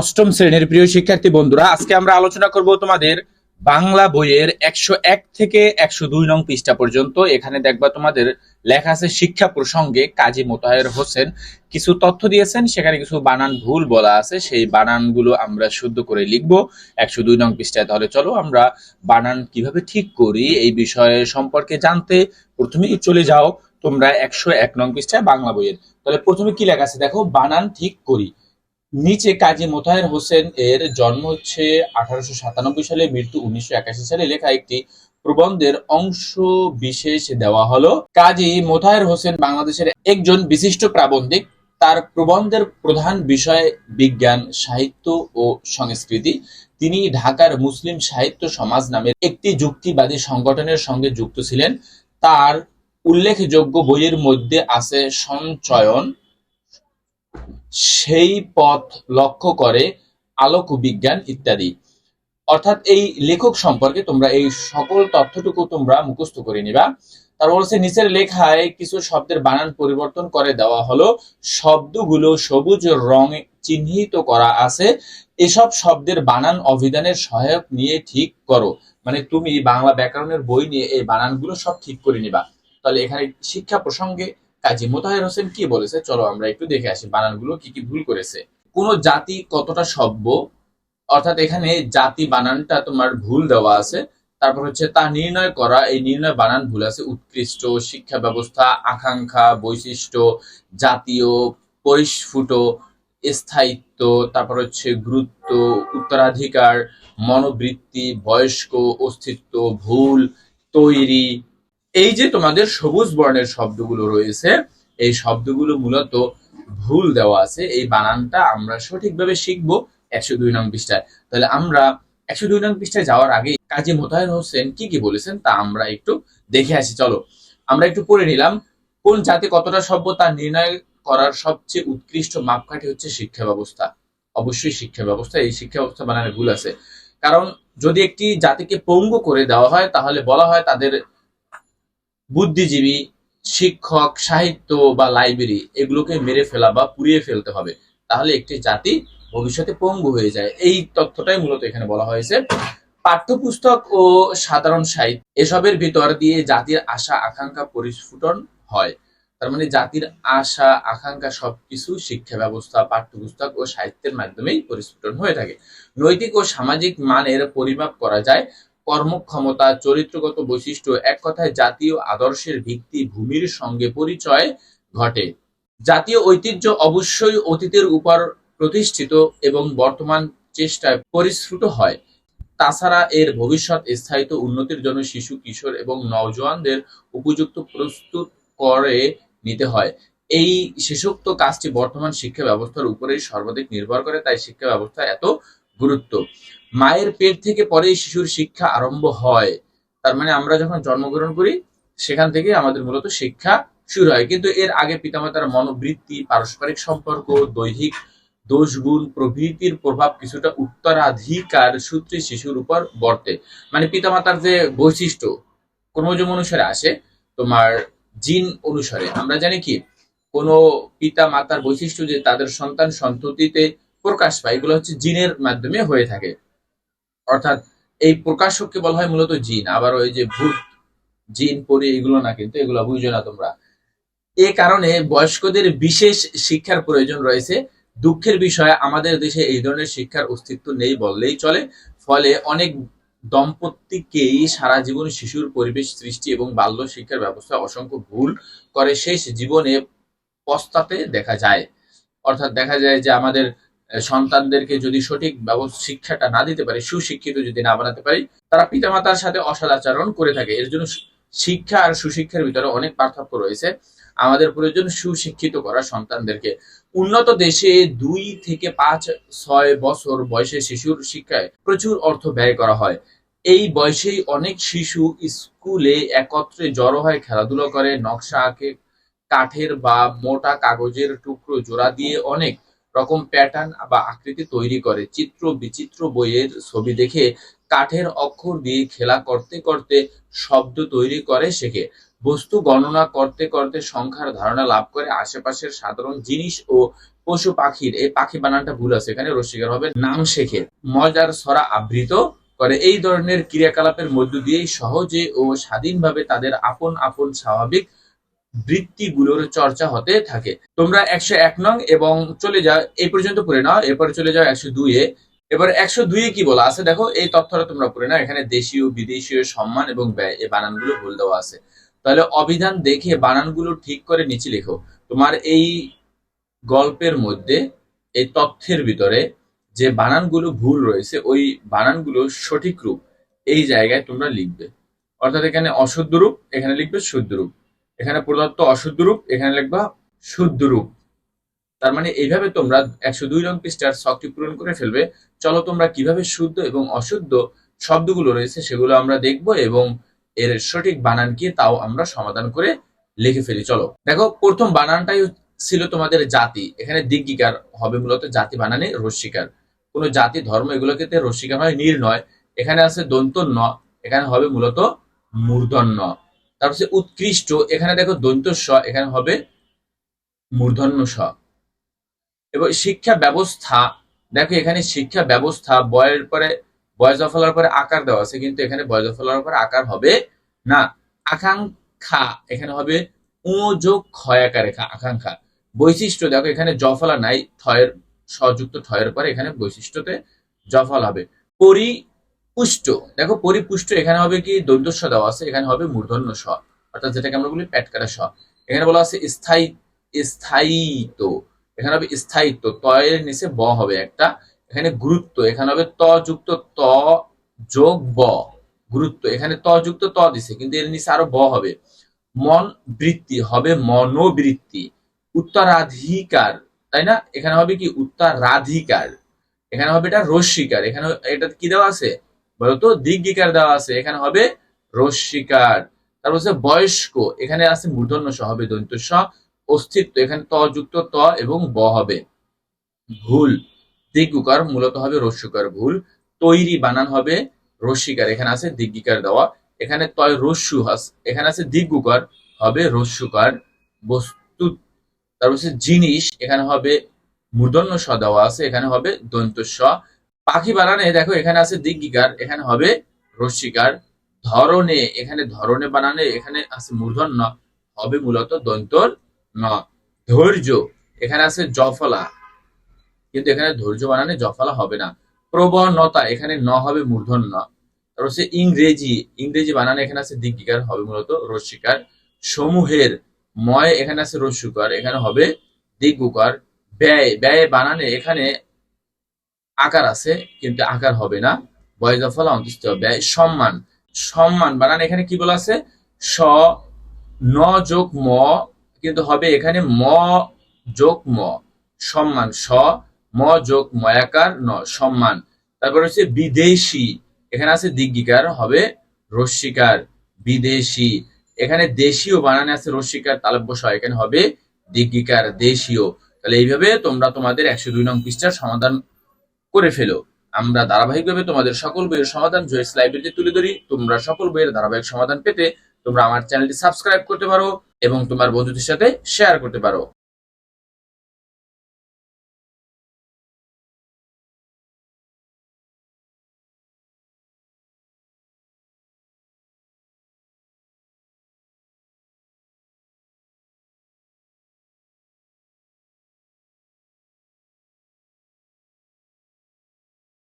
অষ্টম শ্রেণির প্রিয় শিক্ষার্থী বন্ধুরা, আজকে আমরা আলোচনা করব তোমাদের বাংলা বইয়ের একশো এক থেকে একশো দুই নং পৃষ্ঠা পর্যন্ত। এখানে দেখবা তোমাদের লেখা আছে, শিক্ষা প্রসঙ্গে কাজী মোতাহের হোসেন কিছু তথ্য দিয়েছেন। সেখানে কিছু বানান ভুল বলা আছে। সেই বানানগুলো আমরা শুদ্ধ করে লিখব একশো দুই নং পৃষ্ঠায়। তাহলে চলো আমরা বানান কীভাবে ঠিক করি এই বিষয়ে সম্পর্কে জানতে প্রথমেই চলে যাও তোমরা একশো এক নং পৃষ্ঠায় বাংলা বইয়ের। তাহলে প্রথমে কি লেখা আছে? দেখো, বানান ঠিক করি। নিচে কাজী মোতাহের হোসেন এর জন্ম হচ্ছে আঠারোশো সাতানব্বই সালে, মৃত্যু উনিশশো একাশি সালে। লেখা একটি প্রবন্ধের অংশ বিশেষ দেওয়া হলো। কাজী মোতাহের হোসেন বাংলাদেশের একজন বিশিষ্ট প্রাবন্ধিক। তার প্রবন্ধের প্রধান বিষয় বিজ্ঞান, সাহিত্য ও সংস্কৃতি। তিনি ঢাকার মুসলিম সাহিত্য সমাজ নামের একটি যুক্তিবাদী সংগঠনের সঙ্গে যুক্ত ছিলেন। তার উল্লেখযোগ্য বইয়ের মধ্যে আছে সঞ্চয়ন। সেই পথ লক্ষ্য করে আলোক বিজ্ঞান ইত্যাদি। অর্থাৎ এই লেখক সম্পর্কে তোমরা এই সকল তথ্যটুকু তোমরা মুখস্থ করে নিবা। তারপর বলছে নিচের লেখায় কিছু শব্দের বানান পরিবর্তন করে দেওয়া হলো। শব্দগুলো সবুজ রঙে চিহ্নিত করা আছে। এসব শব্দের বানান অভিধানের সহায়ক নিয়ে ঠিক করো। মানে তুমি বাংলা ব্যাকরণের বই নিয়ে এই বানানগুলো সব ঠিক করে নিবা। তাহলে এখানে শিক্ষা প্রসঙ্গে কাজী মোতাহের হোসেন কি বলেছে? চলো আমরা একটু দেখে আসি বানানগুলো কি কি ভুল করেছে। কোন জাতি কতটা সভ্য? অর্থাৎ এখানে জাতি বানানটা তোমার ভুল দেওয়া আছে। তারপর হচ্ছে তা নির্ণয় করা, এই নির্ণয় বানান ভুল আছে। উৎকৃষ্ট, শিক্ষা ব্যবস্থা, আকাঙ্ক্ষা, বৈশিষ্ট্য, জাতীয়, পরিস্ফুট, স্থায়িত্ব, তারপর হচ্ছে গুরুত্ব, উত্তরাধিকার, মনোবৃত্তি, বয়স্ক, অস্তিত্ব, ভুল, তৈরি এই যে তোমাদের সবুজ বর্ণের শব্দগুলো রয়েছে, এই শব্দগুলো মূলত ভুল দেওয়া আছে। এই বানানটা আমরা সঠিকভাবে শিখব একশো দুই নং পৃষ্ঠায়। তাহলে আমরা একশো দুই নং পৃষ্ঠায় যাওয়ার আগে কাজী মোতায়ের হোসেন কি কি বলেছেন তা আমরা একটু দেখে আসি। চলো, আমরা একটু পড়ে নিলাম। কোন জাতি কতটা সভ্য তা নির্ণয় করার সবচেয়ে উৎকৃষ্ট মাপকাঠি হচ্ছে শিক্ষা ব্যবস্থা? অবশ্যই শিক্ষা ব্যবস্থা, এই শিক্ষা ব্যবস্থা বানানে ভুল আছে। কারণ যদি একটি জাতিকে পঙ্গু করে দেওয়া হয়, তাহলে বলা হয় তাদের বুদ্ধিজীবী, শিক্ষক, সাহিত্য বা লাইব্রেরি এগুলোকে মেরে ফেলা বা পুড়িয়ে ফেলতে হবে। তাহলে একটি জাতি ভবিষ্যতে পঙ্গু হয়ে যায়। এই তথ্যটাই মূলত এখানে বলা হয়েছে। পাঠ্যপুস্তক ও সাধারণ সাহিত্য এসবের ভিতর দিয়ে জাতির আশা, আকাঙ্ক্ষা পরিস্ফুটন হয়। তার মানে জাতির আশা, আকাঙ্ক্ষা সবকিছু শিক্ষা ব্যবস্থা, পাঠ্যপুস্তক ও সাহিত্যের মাধ্যমেই পরিস্ফুটন হয়ে থাকে। নৈতিক ও সামাজিক মানের পরিমাপ করা যায়। কর্মক্ষমতা, চরিত্রগত বৈশিষ্ট্য এক কথায় জাতীয় আদর্শের ভিত্তি ভূমির সঙ্গে পরিচয় ঘটে। জাতীয় ঐতিহ্য অবশ্যই অতীতের উপর প্রতিষ্ঠিত এবং বর্তমান চেষ্টায় পরিস্ফুট হয়। তাছাড়া এর ভবিষ্যৎ স্থায়িত্ব উন্নতির জন্য শিশু, কিশোর এবং নওজোয়ানদের উপযুক্ত প্রস্তুত করে নিতে হয়। এই শেষোক্ত কাজটি বর্তমান শিক্ষা ব্যবস্থার উপরেই সর্বাধিক নির্ভর করে, তাই শিক্ষা ব্যবস্থা এত গুরুত্ব। মায়ের পেট থেকে পরেই শিশুর শিক্ষা আরম্ভ হয়। তার মানে আমরা যখন জন্মগ্রহণ করি, সেখান থেকে আমাদের মূলত শিক্ষা শুরু হয়। কিন্তু এর আগে পিতামাতার মনোবৃত্তি, পারস্পরিক সম্পর্ক, দৈহিক দোষগুণ, প্রভৃতির প্রভাব কিছুটা উত্তরাধিকার সূত্রে শিশুর উপর বর্তে। মানে পিতামাতার যে বৈশিষ্ট্য, ক্রোমোজোম অনুসারে আসে তোমার জিন অনুসারে। আমরা জানি কি, কোনো পিতা মাতার বৈশিষ্ট্য যে তাদের সন্তান সন্ততিতে প্রকাশ পায়, এগুলো হচ্ছে জিনের মাধ্যমে হয়ে থাকে। অর্থাৎ এই প্রকাশককে বলা হয় মূলত জিন। আবার ওই যে ভূত, জিন, পরি, এগুলো না কিন্তু, এগুলো বুঝো না তোমরা। এ কারণে বয়স্কদের বিশেষ শিক্ষার প্রয়োজন রয়েছে। দুঃখের বিষয়, আমাদের দেশে এই ধরনের শিক্ষার অস্তিত্ব নেই বললেই চলে। ফলে অনেক দম্পতিকেই সারা জীবন শিশুর পরিবেশ, সৃষ্টি এবং বাল্য শিক্ষার ব্যবস্থা অসংখ্য ভুল করে শেষ জীবনে পস্তাতে দেখা যায়। অর্থাৎ দেখা যায় যে আমাদের সন্তানদেরকে যদি সঠিক ব্যবস্থা শিক্ষাটা না দিতে পারি, সুশিক্ষিত যদি না বানাতে পারি, তারা পিতামাতার সাথে অসদাচরণ করে থাকে। এর জন্য শিক্ষা আর সুশিক্ষার ভিতরে অনেক পার্থক্য রয়েছে। আমাদের প্রয়োজন সুশিক্ষিত করা সন্তানদেরকে। উন্নত দেশে দুই থেকে পাঁচ, ছয় বছর বয়সে শিশুর শিক্ষায় প্রচুর অর্থ ব্যয় করা হয়। এই বয়সেই অনেক শিশু স্কুলে একত্রে জড়ো হয় খেলাধুলো করে, নকশা আঁকে, কাঠের বা মোটা কাগজের টুকরো জোড়া দিয়ে অনেক রকম প্যাটার্ন বা আকৃতি তৈরি করে। চিত্র বিচিত্র বইয়ের ছবি দেখে কাঠের অক্ষর দিয়ে খেলা করতে করতে শব্দ তৈরি করে শেখে। বস্তু গণনা করতে করতে সংখ্যার ধারণা লাভ করে। আশেপাশের সাধারণ জিনিস ও পশু পাখির, এই পাখি বানানটা ভুল আছে, এখানে রস্বীকার হবে, নাম শেখে। মজার ছড়া আবৃত করে। এই ধরনের ক্রিয়াকলাপের মধ্য দিয়েই সহজে ও স্বাধীনভাবে তাদের আপন আপন স্বাভাবিক বৃত্তিগুলোর চর্চা হতে থাকে। তোমরা একশো এক নং এবং চলে যাও, এই পর্যন্ত পড়ে নাও, এরপরে চলে যাও একশো দুইয়ে এবার একশো দুইয়ে কি বলা আছে? দেখো, এই তথ্যটা তোমরা পড়ে নাও, এখানে দেশীয়, বিদেশীয় সম্মান এবং ব্যয়, এই বানানগুলো ভুল দেওয়া আছে। তাহলে অভিধান দেখে বানানগুলো ঠিক করে নিচে লেখো। তোমার এই গল্পের মধ্যে, এই তথ্যের ভিতরে যে বানানগুলো ভুল রয়েছে, ওই বানানগুলো সঠিক রূপ এই জায়গায় তোমরা লিখবে। অর্থাৎ এখানে অশুদ্ধ রূপ, এখানে লিখবে শুদ্ধ রূপ। এখানে প্রদত্ত অশুদ্ধ রূপ, এখানে লিখবা শুদ্ধ রূপ। তার মানে এইভাবে তোমরা একশো দুই রং পৃষ্ঠার শখটি পূরণ করে ফেলবে। চলো তোমরা কীভাবে শুদ্ধ এবং অশুদ্ধ শব্দগুলো রয়েছে সেগুলো আমরা দেখব এবং এর সঠিক বানান কি তাও আমরা সমাধান করে লিখে ফেলি। চলো, দেখো, প্রথম বানানটাই ছিল তোমাদের জাতি। এখানে দিগ্গিকার হবে মূলত জাতি বানানে রস্বীকার কোনো জাতি, ধর্ম এগুলোকে তে রস্বীকার হয় নির্ণয় এখানে আছে দন্ত ন এখানে হবে মূলত মূর্ধন্য। তারপর হচ্ছে উৎকৃষ্ট, এখানে দেখো দন্ত স এখানে হবে মূর্ধন্য স এবং শিক্ষা ব্যবস্থা, দেখো এখানে শিক্ষা ব্যবস্থা, বয়ের পরে বয়স ফলার পরে আকার দেওয়া আছে, কিন্তু এখানে বয়স ফলার পরে আকার হবে না। আকাঙ্ক্ষা, এখানে হবে উ যোগ ক্ষয় আকার আকাঙ্ক্ষা। বৈশিষ্ট্য, দেখো এখানে জফলা নাই, থয়ের সযুক্ত ঠয়ের পরে এখানে বৈশিষ্ট্যতে জফল হবে। পরিপুষ্ট দেখো, পরিপুষ্ট, এখানে হবে কি? দৈর্ঘ্য দেওয়া আছে, এখানে হবে মূর্ধন্য স অর্থাৎ যেটাকে আমরা বলি প্যাটকাটা স এখানে বলা আছে স্থায়ী, স্থায়িত্ব। এখানে হবে স্থায়িত্ব, তয়ের নিচে ব হবে একটা। এখানে গুরুত্ব, এখানে হবে ত যুক্ত ত যোগ ব। গুরুত্ব, এখানে ত যুক্ত ত দিছে, কিন্তু এর নিচে আরও ব হবে। মন বৃত্তি হবে মনোবৃত্তি, উত্তরাধিকার, তাই না? এখানে হবে কি? উত্তরাধিকার। এখানে হবে এটা রস্বীকার এখানে এটা কি দেওয়া আছে? বলতো? দিগ্গিকার দেওয়া আছে। এখানে হবে রস্বীকার তারপর হচ্ছে বয়স্ক। এখানে আছে মূর্ধন্য স হবে দন্ত স অস্তিত্ব, এখানে ত যুক্ত ত এবং ব হবে। ভুল। দিগ্গুকার মূলত হবে রস্যকার ভুল। তৈরি বানান হবে রস্বীকার এখানে আছে দিগ্গিকার দেওয়া। এখানে তয় রস্যু এখানে আছে দিগ্গুকার হবে রস্যকার বস্তু। তারপর হচ্ছে জিনিস। এখানে হবে মূর্ধন্য স দেওয়া আছে। এখানে হবে দন্ত স পাখি বানানে, দেখো এখানে আছে দিগ্গিকার, এখানে হবে রস্বীকার ধরনে, এখানে ধরনে বানানে, এখানে আছে মূর্ধন্য, হবে মূলত দন্তর ন। ধৈর্য, এখানে আছে জফলা। কিন্তু এখানে ধৈর্য বানানে জফলা হবে না। প্রবণতা, এখানে ন হবে মূর্ধন্য। তারপর হচ্ছে ইংরেজি ইংরেজি বানানে এখানে আছে দিগ্গিকার, হবে মূলত রস্বীকার সমূহের, ময়, এখানে আছে রস্যুকার এখানে হবে দিগ্গুকার। ব্যয় ব্যয় বানানে এখানে আকার আছে, কিন্তু আকার হবে না। বয় জফলা অন্তস্থ ব্যয়, সম্মান সম্মান বানান এখানে কি বলা আছে? স, ন যোগ ম, কিন্তু হবে এখানে ম যোগ ম। সম্মান, স, ম যোগ ময়াকার ন, সম্মান। তারপর হচ্ছে বিদেশি। এখানে আছে দিগ্গিকার, হবে রস্বীকার বিদেশি। এখানে দেশীয় বানানে আছে রস্বীকার তালব্য স, এখানে হবে দিগ্গিকার, দেশীয়। তাহলে এইভাবে তোমরা তোমাদের একশো দুই নং পৃষ্ঠার সমাধান করে ফেলো। আমরা ধারাবাহিকভাবে তোমাদের সকল বইয়ের সমাধান জয়েস লাইব্রেরিতে তুলে ধরি। তোমরা সকল বইয়ের ধারাবাহিক সমাধান পেতে তোমরা আমার চ্যানেলটি সাবস্ক্রাইব করতে পারো এবং তোমার বন্ধুদের সাথে শেয়ার করতে পারো।